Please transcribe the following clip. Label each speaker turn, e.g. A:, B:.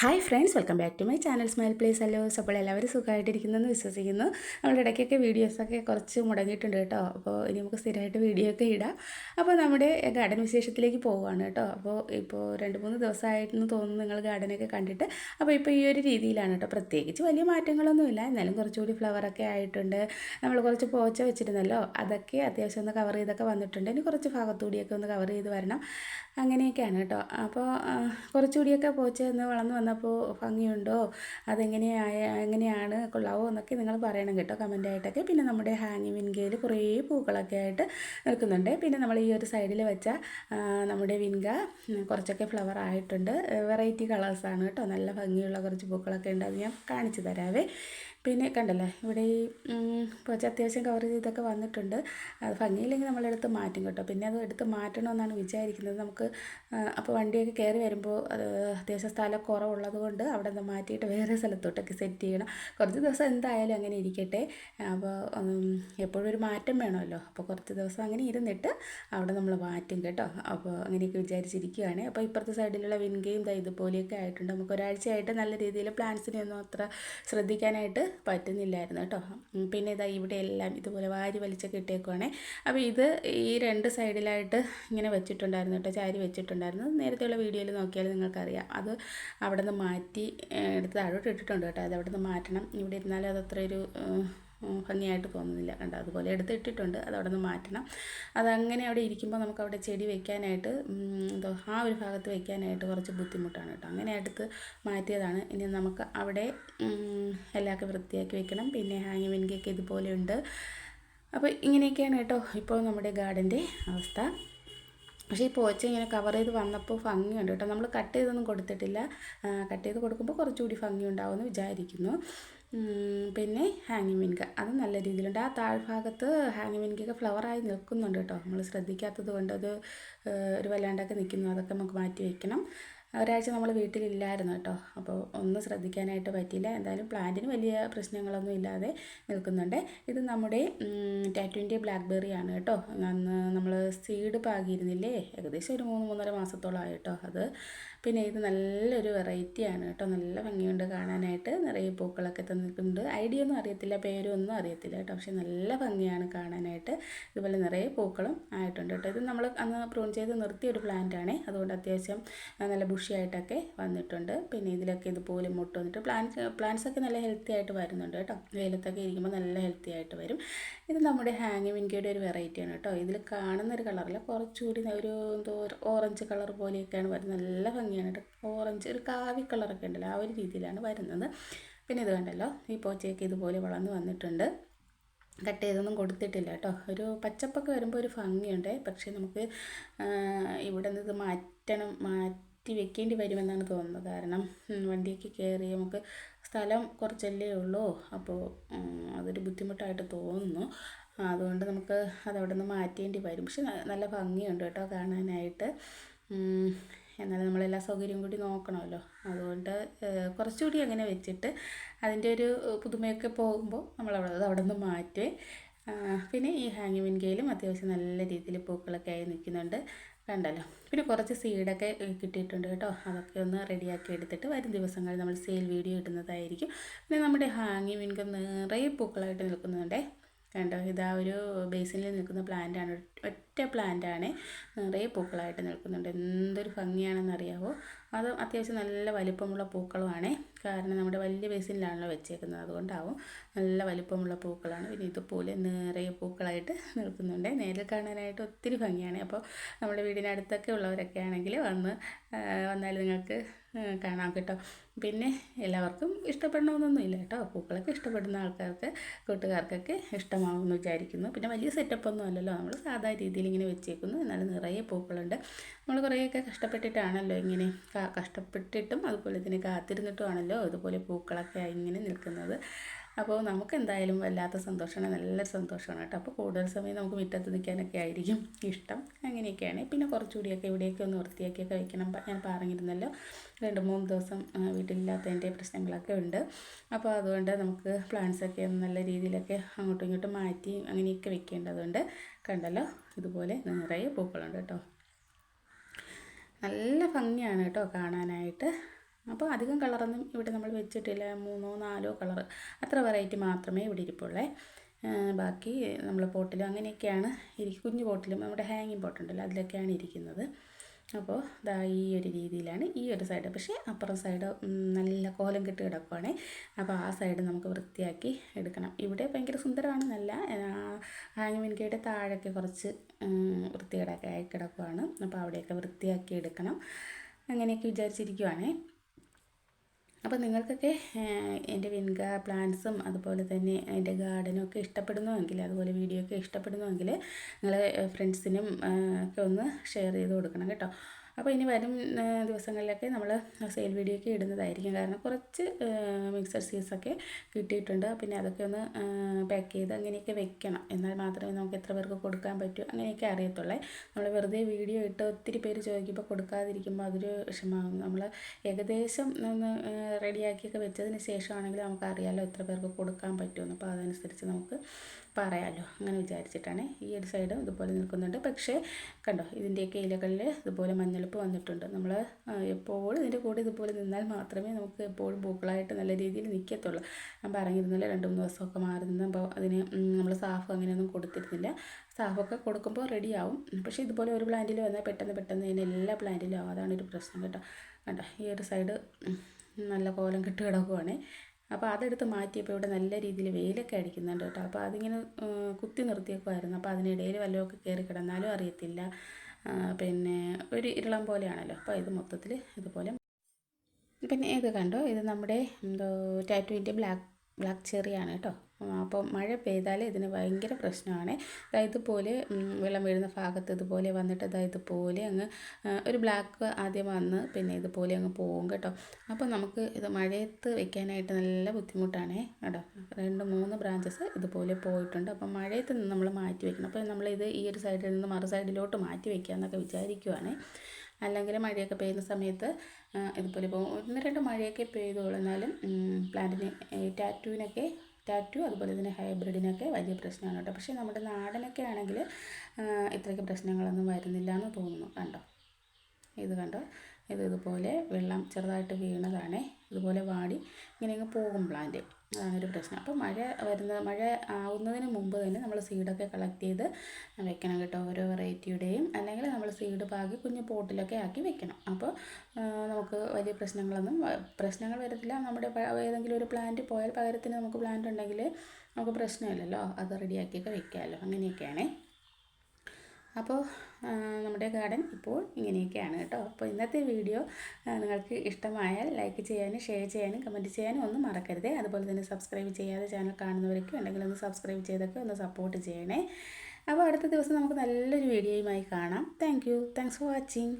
A: Hi friends welcome back to my channel smile place അല്ലോ അപ്പോൾ എല്ലാവരും സുഖമായിട്ടിരിക്കുന്നെന്ന് വിശ്വസിക്കുന്നു. നമ്മുടെ ഇടയ്ക്കൊക്കെ വീഡിയോസൊക്കെ കുറച്ച് മുടങ്ങിയിട്ടുണ്ട് കേട്ടോ. അപ്പോൾ ഇനി നമുക്ക് സ്ഥിരമായിട്ട് വീഡിയോ ഒക്കെ ഇടാം. അപ്പോൾ നമ്മുടെ ഗാർഡൻ വിശേഷത്തിലേക്ക് പോവുകയാണ് കേട്ടോ. അപ്പോൾ ഇപ്പോൾ രണ്ട് മൂന്ന് ദിവസമായിട്ടെന്ന് തോന്നുന്നു നിങ്ങൾ ഗാർഡനൊക്കെ കണ്ടിട്ട്. അപ്പോൾ ഇപ്പോൾ ഈ ഒരു രീതിയിലാണ് കേട്ടോ. പ്രത്യേകിച്ച് വലിയ മാറ്റങ്ങളൊന്നുമില്ല എന്നാലും കുറച്ചുകൂടി ഫ്ലവറൊക്കെ ആയിട്ടുണ്ട്. നമ്മൾ കുറച്ച് പോച്ച വെച്ചിരുന്നല്ലോ. അതൊക്കെ അത്യാവശ്യം ഒന്ന് കവർ ചെയ്തൊക്കെ വന്നിട്ടുണ്ട്. ഇനി കുറച്ച് ഭാഗത്തുകൂടിയൊക്കെ ഒന്ന് കവർ ചെയ്ത് വരണം. അങ്ങനെയൊക്കെയാണ് കേട്ടോ. അപ്പോൾ കുറച്ചുകൂടിയൊക്കെ പോച്ച ഒന്ന് വളർന്നു വന്നപ്പോൾ ഭംഗിയുണ്ടോ? അതെങ്ങനെയായ എങ്ങനെയാണ്? കൊള്ളാവോ എന്നൊക്കെ നിങ്ങൾ പറയണം കേട്ടോ കമന്റായിട്ടൊക്കെ പിന്നെ നമ്മുടെ ഹാങ്ങി വിൻകയിൽ കുറേ പൂക്കളൊക്കെ ആയിട്ട് നിൽക്കുന്നുണ്ട്. പിന്നെ നമ്മൾ ഈ ഒരു സൈഡിൽ വെച്ച നമ്മുടെ വിൻക കുറച്ചൊക്കെ ഫ്ലവർ ആയിട്ടുണ്ട്. വെറൈറ്റി കളേഴ്സാണ് കേട്ടോ. നല്ല ഭംഗിയുള്ള കുറച്ച് പൂക്കളൊക്കെ ഉണ്ട്. അത് ഞാൻ കാണിച്ചു തരാവേ. പിന്നെ കണ്ടല്ലേ ഇവിടെ ഈ കുറച്ച് അത്യാവശ്യം കവർ ചെയ്തൊക്കെ വന്നിട്ടുണ്ട്. അത് ഭംഗിയില്ലെങ്കിൽ നമ്മളെടുത്ത് മാറ്റും കേട്ടോ. പിന്നെ അത് എടുത്ത് മാറ്റണമെന്നാണ് വിചാരിക്കുന്നത്. നമുക്ക് അപ്പോൾ വണ്ടിയൊക്കെ കയറി വരുമ്പോൾ അത് അത്യാവശ്യം സ്ഥലം കുറവുള്ളത് കൊണ്ട് അവിടെ നിന്ന് മാറ്റിയിട്ട് വേറെ സ്ഥലത്തോട്ടൊക്കെ സെറ്റ് ചെയ്യണം. കുറച്ച് ദിവസം എന്തായാലും അങ്ങനെ ഇരിക്കട്ടെ. അപ്പോൾ എപ്പോഴും ഒരു മാറ്റം വേണമല്ലോ. അപ്പോൾ കുറച്ച് ദിവസം അങ്ങനെ ഇരുന്നിട്ട് അവിടെ നമ്മൾ മാറ്റും കേട്ടോ. അപ്പോൾ അങ്ങനെയൊക്കെ വിചാരിച്ചിരിക്കുകയാണ് അപ്പോൾ ഇപ്പുറത്തെ സൈഡിലുള്ള വിൻഗയും ഇതുപോലെയൊക്കെ ആയിട്ടുണ്ട്. നമുക്ക് ഒരാഴ്ചയായിട്ട് നല്ല രീതിയിൽ പ്ലാന്റ്സിനെ ഒന്നും അത്ര ശ്രദ്ധിക്കാനായിട്ട് പറ്റുന്നില്ലായിരുന്നു കേട്ടോ. പിന്നെ ഇതാ ഇവിടെ എല്ലാം ഇതുപോലെ വാരി വലിച്ചൊക്കെ ഇട്ടേക്കുവാണേ അപ്പോൾ ഇത് ഈ രണ്ട് സൈഡിലായിട്ട് ഇങ്ങനെ വെച്ചിട്ടുണ്ടായിരുന്നു കേട്ടോ ചാരി വെച്ചിട്ടുണ്ടായിരുന്നു. നേരത്തെയുള്ള വീഡിയോയിൽ നോക്കിയാൽ നിങ്ങൾക്കറിയാം. അത് അവിടെ നിന്ന് മാറ്റി എടുത്ത് താഴോട്ട് ഇട്ടിട്ടുണ്ട് കേട്ടോ. അത് അവിടെ നിന്ന് മാറ്റണം. ഇവിടെ ഇരുന്നാലും അതത്ര ഒരു ഭംഗിയായിട്ട് തോന്നുന്നില്ല. കണ്ടോ? അതുപോലെ എടുത്തിട്ടിട്ടുണ്ട് അത് അവിടെ നിന്ന് മാറ്റണം. അതങ്ങനെ അവിടെ ഇരിക്കുമ്പോൾ നമുക്ക് അവിടെ ചെടി വെക്കാനായിട്ട് എന്തോ ആ ഒരു ഭാഗത്ത് വെക്കാനായിട്ട് കുറച്ച് ബുദ്ധിമുട്ടാണ് കേട്ടോ. അങ്ങനെ എടുത്ത് മാറ്റിയതാണ്. ഇനി നമുക്ക് അവിടെ എല്ലാമൊക്കെ വൃത്തിയാക്കി വെക്കണം. പിന്നെ ഹാങ്ങി വെൻകിയൊക്കെ ഇതുപോലെയുണ്ട് അപ്പോൾ ഇങ്ങനെയൊക്കെയാണ് കേട്ടോ ഇപ്പോൾ നമ്മുടെ ഗാർഡന്റെ അവസ്ഥ. പക്ഷേ ഈ പോച്ച ഇങ്ങനെ കവർ ചെയ്ത് വന്നപ്പോൾ ഭംഗിയുണ്ട് കേട്ടോ. നമ്മൾ കട്ട് ചെയ്തൊന്നും കൊടുത്തിട്ടില്ല. കട്ട് ചെയ്ത് കൊടുക്കുമ്പോൾ കുറച്ചുകൂടി ഭംഗി ഉണ്ടാവുമെന്ന് വിചാരിക്കുന്നു. പിന്നെ ഹാങ്ങി മിൻക അത് നല്ല രീതിയിലുണ്ട്. ആ താഴ്ഭാഗത്ത് ഹാങ്ങി മിൻകൊക്കെ ഫ്ലവറായി നിൽക്കുന്നുണ്ട് കേട്ടോ നമ്മൾ ശ്രദ്ധിക്കാത്തത് കൊണ്ട് അത് ഒരു വല്ലാണ്ടൊക്കെ നിൽക്കുന്നു അതൊക്കെ നമുക്ക് മാറ്റി വയ്ക്കണം ഒരാഴ്ച നമ്മൾ വീട്ടിലില്ലായിരുന്നു കേട്ടോ അപ്പോൾ ഒന്നും ശ്രദ്ധിക്കാനായിട്ട് പറ്റിയില്ല. എന്തായാലും പ്ലാന്റിന് വലിയ പ്രശ്നങ്ങളൊന്നും ഇല്ലാതെ നിൽക്കുന്നുണ്ട്. ഇത് നമ്മുടെ ടാറ്റുവിന്റെ ബ്ലാക്ക്ബെറി ആണ് കേട്ടോ അന്ന് നമ്മൾ സീഡ് പാകിയിരുന്നില്ലേ? ഏകദേശം ഒരു മൂന്ന് മൂന്നര മാസത്തോളമായി അത്. പിന്നെ ഇത് നല്ലൊരു വെറൈറ്റിയാണ് കേട്ടോ. നല്ല ഭംഗിയുണ്ട് കാണാനായിട്ട്. നിറയെ പൂക്കളൊക്കെ തന്നിട്ടുണ്ട്. ഐഡിയ ഒന്നും അറിയത്തില്ല പേരൊന്നും അറിയത്തില്ല കേട്ടോ. പക്ഷെ നല്ല ഭംഗിയാണ് കാണാനായിട്ട്. ഇതുപോലെ നിറയെ പൂക്കളും ആയിട്ടുണ്ട് കേട്ടോ. ഇത് നമ്മൾ അന്ന് പ്രൂൺ ചെയ്ത് നിർത്തിയ ഒരു പ്ലാന്റ് ആണ്. അതുകൊണ്ട് അത്യാവശ്യം നല്ല ബുഷിയായിട്ടൊക്കെ വന്നിട്ടുണ്ട്. പിന്നെ ഇതിലൊക്കെ ഇതുപോലെ മുട്ട് വന്നിട്ട് പ്ലാന്റ്സ് പ്ലാന്റ്സ് ഒക്കെ നല്ല ഹെൽത്തി ആയിട്ട് വരുന്നുണ്ട് കേട്ടോ. വെയിലത്തൊക്കെ ഇരിക്കുമ്പോൾ നല്ല ഹെൽത്തി ആയിട്ട് വരും. ഇത് നമ്മുടെ ഹാങ് വിൻകയുടെ ഒരു വെറൈറ്റിയാണ് കേട്ടോ. ഇതിൽ കാണുന്ന ഒരു കളറില്ല കുറച്ചുകൂടി ഒരു എന്തോ ഓറഞ്ച് കളർ പോലെയൊക്കെയാണ് വരുന്നത്. നല്ല ഭംഗിയാണ് ഓറഞ്ച് ഒരു കാവി കളറൊക്കെ ഉണ്ടല്ലോ ആ ഒരു രീതിയിലാണ് വരുന്നത്. പിന്നെ ഇത് കണ്ടല്ലോ ഈ പോച്ചയൊക്കെ ഇതുപോലെ വളർന്ന് വന്നിട്ടുണ്ട്. കട്ട് ചെയ്തൊന്നും കൊടുത്തിട്ടില്ല കേട്ടോ. ഒരു പച്ചപ്പൊക്കെ വരുമ്പോൾ ഒരു ഭംഗിയുണ്ട്. പക്ഷേ നമുക്ക് ഇവിടെ നിന്ന് ഇത് മാറ്റണം മാറ്റി മാറ്റി വെക്കേണ്ടി വരുമെന്നാണ് തോന്നുന്നത്. കാരണം വണ്ടിയൊക്കെ കയറി നമുക്ക് സ്ഥലം കുറച്ചല്ലേ ഉള്ളൂ. അപ്പോൾ അതൊരു ബുദ്ധിമുട്ടായിട്ട് തോന്നുന്നു. അതുകൊണ്ട് നമുക്ക് അതവിടെ നിന്ന് മാറ്റേണ്ടി വരും. പക്ഷെ നല്ല ഭംഗിയുണ്ട് കേട്ടോ കാണാനായിട്ട്. എന്നാലും നമ്മളെല്ലാ സൗകര്യം കൂടി നോക്കണമല്ലോ. അതുകൊണ്ട് കുറച്ചുകൂടി അങ്ങനെ വെച്ചിട്ട് അതിന്റെ ഒരു പുതുമയൊക്കെ പോകുമ്പോൾ നമ്മളവിടെ അത് അവിടെ നിന്ന് മാറ്റുവേ പിന്നെ ഈ ഹാങ്ങി വിൻകയിലും അത്യാവശ്യം നല്ല രീതിയിൽ പൂക്കളൊക്കെ ആയി നിൽക്കുന്നുണ്ട്. കണ്ടല്ലോ. പിന്നെ കുറച്ച് സീഡൊക്കെ കിട്ടിയിട്ടുണ്ട് കേട്ടോ. അതൊക്കെ ഒന്ന് റെഡിയാക്കി എടുത്തിട്ട് വരും ദിവസങ്ങളിൽ നമ്മൾ സെയിൽ വീഡിയോ ഇടുന്നതായിരിക്കും. പിന്നെ നമ്മുടെ ഹാങ്ങി വിൻകം നിറയെ പൂക്കളായിട്ട് നിൽക്കുന്നുണ്ടേ. കണ്ടോ? ഇതാ ഒരു ബേസിനിൽ നിൽക്കുന്ന പ്ലാന്റാണ് ഒറ്റ പ്ലാന്റാണ് നിറയെ പൂക്കളായിട്ട് നിൽക്കുന്നുണ്ട്. എന്തൊരു ഭംഗിയാണെന്ന് അറിയാവോ? അത് അത്യാവശ്യം നല്ല വലിപ്പമുള്ള പൂക്കളുമാണ്. കാരണം നമ്മുടെ വലിയ ബേസിനിലാണല്ലോ വെച്ചേക്കുന്നത്. അതുകൊണ്ടാവും നല്ല വലിപ്പമുള്ള പൂക്കളാണ്. പിന്നെ ഇതുപോലെ നിറയെ പൂക്കളായിട്ട് നിൽക്കുന്നുണ്ട്. നേരിൽ കാണാനായിട്ട് ഒത്തിരി ഭംഗിയാണ്. അപ്പോൾ നമ്മുടെ വീടിനടുത്തൊക്കെ ഉള്ളവരൊക്കെ ആണെങ്കിൽ വന്ന് വന്നാൽ നിങ്ങൾക്ക് കാണാം കേട്ടോ. പിന്നെ എല്ലാവർക്കും ഇഷ്ടപ്പെടണമെന്നൊന്നും ഇല്ല കേട്ടോ. പൂക്കളൊക്കെ ഇഷ്ടപ്പെടുന്ന ആൾക്കാർക്ക് കൂട്ടുകാർക്കൊക്കെ ഇഷ്ടമാകുമെന്ന് വിചാരിക്കുന്നു. പിന്നെ വലിയ സെറ്റപ്പൊന്നും അല്ലല്ലോ. നമ്മൾ സാധാ രീതിയിൽ ഇങ്ങനെ വെച്ചേക്കുന്നു. എന്നാലും നിറയെ പൂക്കളുണ്ട്. നമ്മൾ കുറേയൊക്കെ കഷ്ടപ്പെട്ടിട്ടാണല്ലോ ഇങ്ങനെ കഷ്ടപ്പെട്ടിട്ടും അതുപോലെ തന്നെ കാത്തിരുന്നിട്ടുമാണല്ലോ അതുപോലെ പൂക്കളൊക്കെ ഇങ്ങനെ നിൽക്കുന്നത്. അപ്പോൾ നമുക്ക് എന്തായാലും വല്ലാത്ത സന്തോഷമാണ്. നല്ല സന്തോഷമാണ് കേട്ടോ. അപ്പോൾ കൂടുതൽ സമയം നമുക്ക് മുറ്റത്ത് നിൽക്കാനൊക്കെ ആയിരിക്കും ഇഷ്ടം. അങ്ങനെയൊക്കെയാണ്. പിന്നെ കുറച്ചുകൂടിയൊക്കെ ഇവിടെയൊക്കെ ഒന്ന് വൃത്തിയാക്കിയൊക്കെ വെക്കണം ഞാൻ പറഞ്ഞിരുന്നല്ലോ. രണ്ട് മൂന്ന് ദിവസം വീട്ടിലില്ലാത്തതിന്റെ പ്രശ്നങ്ങളൊക്കെ ഉണ്ട്. അപ്പോൾ അതുകൊണ്ട് നമുക്ക് പ്ലാന്റ്സൊക്കെ നല്ല രീതിയിലൊക്കെ അങ്ങോട്ടും ഇങ്ങോട്ടും മാറ്റി അങ്ങനെയൊക്കെ വെക്കേണ്ടതുണ്ട്. കണ്ടല്ലോ? ഇതുപോലെ നിറയെ പൂക്കളുണ്ട് കേട്ടോ. നല്ല ഭംഗിയാണ് കേട്ടോ കാണാനായിട്ട്. അപ്പോൾ അധികം കളറൊന്നും ഇവിടെ നമ്മൾ വെച്ചിട്ടില്ല. മൂന്നോ നാലോ കളർ അത്ര വെറൈറ്റി മാത്രമേ ഇവിടെ ഇരിപ്പുള്ളേ. ബാക്കി നമ്മൾ പോട്ടിലും അങ്ങനെയൊക്കെയാണ് ഇരിക്കും കുഞ്ഞു പോട്ടിലും നമ്മുടെ ഹാങ്ങിങ് പോട്ടുണ്ടല്ലോ അതിലൊക്കെയാണ് ഇരിക്കുന്നത്. അപ്പോൾ ദാ ഈ ഒരു രീതിയിലാണ് ഈ ഒരു സൈഡ് പക്ഷേ അപ്പുറം സൈഡ് നല്ല കോലം കെട്ടി കിടക്കുവാണേ. അപ്പോൾ ആ സൈഡ് നമുക്ക് വൃത്തിയാക്കി എടുക്കണം. ഇവിടെ ഭയങ്കര സുന്ദരമാണ്. നല്ല ഹാങ് മിൻകയുടെ താഴൊക്കെ കുറച്ച് വൃത്തികേടൊക്കെ ആയി കിടക്കുവാണ്. അപ്പോൾ അവിടെയൊക്കെ വൃത്തിയാക്കി എടുക്കണം. അങ്ങനെയൊക്കെ വിചാരിച്ചിരിക്കുവാണേ. അപ്പോൾ നിങ്ങൾക്കൊക്കെ എന്റെ വിൻഗ പ്ലാന്റ്സും അതുപോലെ തന്നെ എന്റെ ഗാർഡനും ഒക്കെ ഇഷ്ടപ്പെടുന്നുവെങ്കിൽ അതുപോലെ വീഡിയോ ഒക്കെ ഇഷ്ടപ്പെടുന്നുവെങ്കിൽ നിങ്ങളെ ഫ്രണ്ട്സിനും ഒക്കെ ഒന്ന് ഷെയർ ചെയ്ത് കൊടുക്കണം കേട്ടോ. അപ്പോൾ ഇനി വരും ദിവസങ്ങളിലൊക്കെ നമ്മൾ സെയിൽ വീഡിയോ ഒക്കെ ഇടുന്നതായിരിക്കും. കാരണം കുറച്ച് മിക്സർ സീസൊക്കെ കിട്ടിയിട്ടുണ്ട്. പിന്നെ അതൊക്കെ ഒന്ന് പാക്ക് ചെയ്ത് അങ്ങനെയൊക്കെ വെക്കണം. എന്നാൽ മാത്രമേ നമുക്ക് എത്ര പേർക്ക് കൊടുക്കാൻ പറ്റൂ അങ്ങനെയൊക്കെ അറിയത്തുള്ളേ. നമ്മൾ വെറുതെ വീഡിയോ ഇട്ട് ഒത്തിരി പേര് ചോദിക്കുമ്പോൾ കൊടുക്കാതിരിക്കുമ്പോൾ അതൊരു വിഷമാകും നമ്മൾ ഏകദേശം ഒന്ന് റെഡിയാക്കിയൊക്കെ വെച്ചതിന് ശേഷമാണെങ്കിൽ നമുക്കറിയാമല്ലോ എത്ര പേർക്ക് കൊടുക്കാൻ പറ്റുമെന്ന്. അപ്പോൾ അതനുസരിച്ച് നമുക്ക് പറയാമല്ലോ അങ്ങനെ വിചാരിച്ചിട്ടാണ് ഈ ഒരു സൈഡ് ഇതുപോലെ നിൽക്കുന്നുണ്ട്. പക്ഷേ കണ്ടോ ഇതിന്റെയൊക്കെ ഇലകളിൽ ഇതുപോലെ മഞ്ഞളിപ്പ് വന്നിട്ടുണ്ട്. നമ്മൾ എപ്പോഴും ഇതിന്റെ കൂടെ ഇതുപോലെ നിന്നാൽ മാത്രമേ നമുക്ക് എപ്പോഴും പൂക്കളായിട്ട് നല്ല രീതിയിൽ നിൽക്കത്തുള്ളൂ. ഞാൻ പറഞ്ഞിരുന്നില്ല രണ്ട് മൂന്ന് ദിവസമൊക്കെ മാറി നിന്നപ്പോൾ അതിന് നമ്മൾ സാഫ് അങ്ങനെയൊന്നും കൊടുത്തിരുന്നില്ല. സാഫൊക്കെ കൊടുക്കുമ്പോൾ റെഡിയാവും. പക്ഷേ ഇതുപോലെ ഒരു പ്ലാന്റിൽ വന്നാൽ പെട്ടെന്ന് പെട്ടെന്ന് തന്നെ എല്ലാ പ്ലാന്റിലും അതാണ് ഒരു പ്രശ്നം കേട്ടോ. കണ്ടോ ഈ ഒരു സൈഡ് നല്ല കോലം കെട്ട് കിടക്കുവാണേ. അപ്പോൾ അതെടുത്ത് മാറ്റിയപ്പോൾ ഇവിടെ നല്ല രീതിയിൽ വെയിലൊക്കെ അടിക്കുന്നുണ്ട് കേട്ടോ. അപ്പോൾ അതിങ്ങനെ കുത്തി നിർത്തിയേക്കുമായിരുന്നു അപ്പോൾ അതിനിടയിൽ വല്ലതൊക്കെ കയറി കിടന്നാലും അറിയത്തില്ല. പിന്നെ ഒരു ഇരളം പോലെയാണല്ലോ. അപ്പോൾ ഇത് മൊത്തത്തിൽ ഇതുപോലെ പിന്നെ ഇത് കണ്ടോ? ഇത് നമ്മുടെ എന്തോ ടാറ്റുവിന്റെ ബ്ലാക്ക് ബ്ലാക്ക് ചെറിയാണ് കേട്ടോ. അപ്പോൾ മഴ പെയ്താൽ ഇതിന് ഭയങ്കര പ്രശ്നമാണ്. ഇതുപോലെ വെള്ളം വീഴുന്ന ഭാഗത്ത് ഇതുപോലെ വന്നിട്ട് ഇതാ ഇതുപോലെ അങ്ങ് ഒരു ബ്ലാക്ക് ആദ്യം വന്ന് പിന്നെ ഇതുപോലെ അങ്ങ് പോകും കേട്ടോ. അപ്പോൾ നമുക്ക് ഇത് മഴയത്ത് വെക്കാനായിട്ട് നല്ല ബുദ്ധിമുട്ടാണ് കേട്ടോ. രണ്ട് മൂന്ന് ബ്രാഞ്ചസ് ഇതുപോലെ പോയിട്ടുണ്ട്. അപ്പോൾ മഴയത്ത് നിന്ന് നമ്മൾ മാറ്റി വെക്കണം. അപ്പോൾ നമ്മളിത് ഈ ഒരു സൈഡിൽ നിന്ന് മറു സൈഡിലോട്ട് മാറ്റി വെക്കുക എന്നൊക്കെ വിചാരിക്കുവാണ്. അല്ലെങ്കിൽ മഴയൊക്കെ പെയ്യുന്ന സമയത്ത് ഇതുപോലെ ഇപ്പോൾ ഒന്ന് രണ്ട് മഴയൊക്കെ പെയ്തു കൊള്ളുന്നാലും പ്ലാന്റിന് ടാറ്റുവിനൊക്കെ ടാറ്റു അതുപോലെ തന്നെ ഹൈബ്രിഡിനൊക്കെ വലിയ പ്രശ്നമാണ് കേട്ടോ. പക്ഷേ നമ്മുടെ നാടനൊക്കെ ആണെങ്കിൽ ഇത്രയ്ക്ക് പ്രശ്നങ്ങളൊന്നും വരുന്നില്ല എന്ന് തോന്നുന്നു. കണ്ടോ? ഇത് കണ്ടോ? ഇത് ഇതുപോലെ വെള്ളം ചെറുതായിട്ട് വീണതാണേ. ഇതുപോലെ വാടി ഇങ്ങനെ പോകും പ്ലാന്റ് അതാണൊരു പ്രശ്നം. അപ്പോൾ മഴ വരുന്ന മഴ ആവുന്നതിന് മുമ്പ് തന്നെ നമ്മൾ സീഡൊക്കെ കളക്ട് ചെയ്ത് വെക്കണം കേട്ടോ ഓരോ വെറൈറ്റിയുടെയും. അല്ലെങ്കിൽ നമ്മൾ സീഡ് പാകി കുഞ്ഞു പോട്ടിലൊക്കെ ആക്കി വെക്കണം. അപ്പോൾ നമുക്ക് വലിയ പ്രശ്നങ്ങളൊന്നും പ്രശ്നങ്ങൾ വരത്തില്ല. നമ്മുടെ ഏതെങ്കിലും ഒരു പ്ലാന്റ് പോയാൽ പകരത്തിന് നമുക്ക് പ്ലാന്റ് ഉണ്ടെങ്കിൽ നമുക്ക് പ്രശ്നമില്ലല്ലോ. അത് റെഡിയാക്കിയൊക്കെ വെക്കാമല്ലോ അങ്ങനെയൊക്കെയാണേ. അപ്പോൾ നമ്മുടെ ഗാർഡൻ ഇപ്പോൾ ഇങ്ങനെയൊക്കെയാണ് കേട്ടോ. അപ്പോൾ ഇന്നത്തെ വീഡിയോ നിങ്ങൾക്ക് ഇഷ്ടമായാൽ ലൈക്ക് ചെയ്യാനും ഷെയർ ചെയ്യാനും കമന്റ് ചെയ്യാനും ഒന്നും മറക്കരുത്. അതുപോലെ തന്നെ സബ്സ്ക്രൈബ് ചെയ്യാതെ ചാനൽ കാണുന്നവരൊക്കെ ഉണ്ടെങ്കിൽ ഒന്ന് സബ്സ്ക്രൈബ് ചെയ്തൊക്കെ ഒന്ന് സപ്പോർട്ട് ചെയ്യണേ. അപ്പോൾ അടുത്ത ദിവസം നമുക്ക് നല്ലൊരു വീഡിയോയുമായി കാണാം. Thank you. Thanks for watching.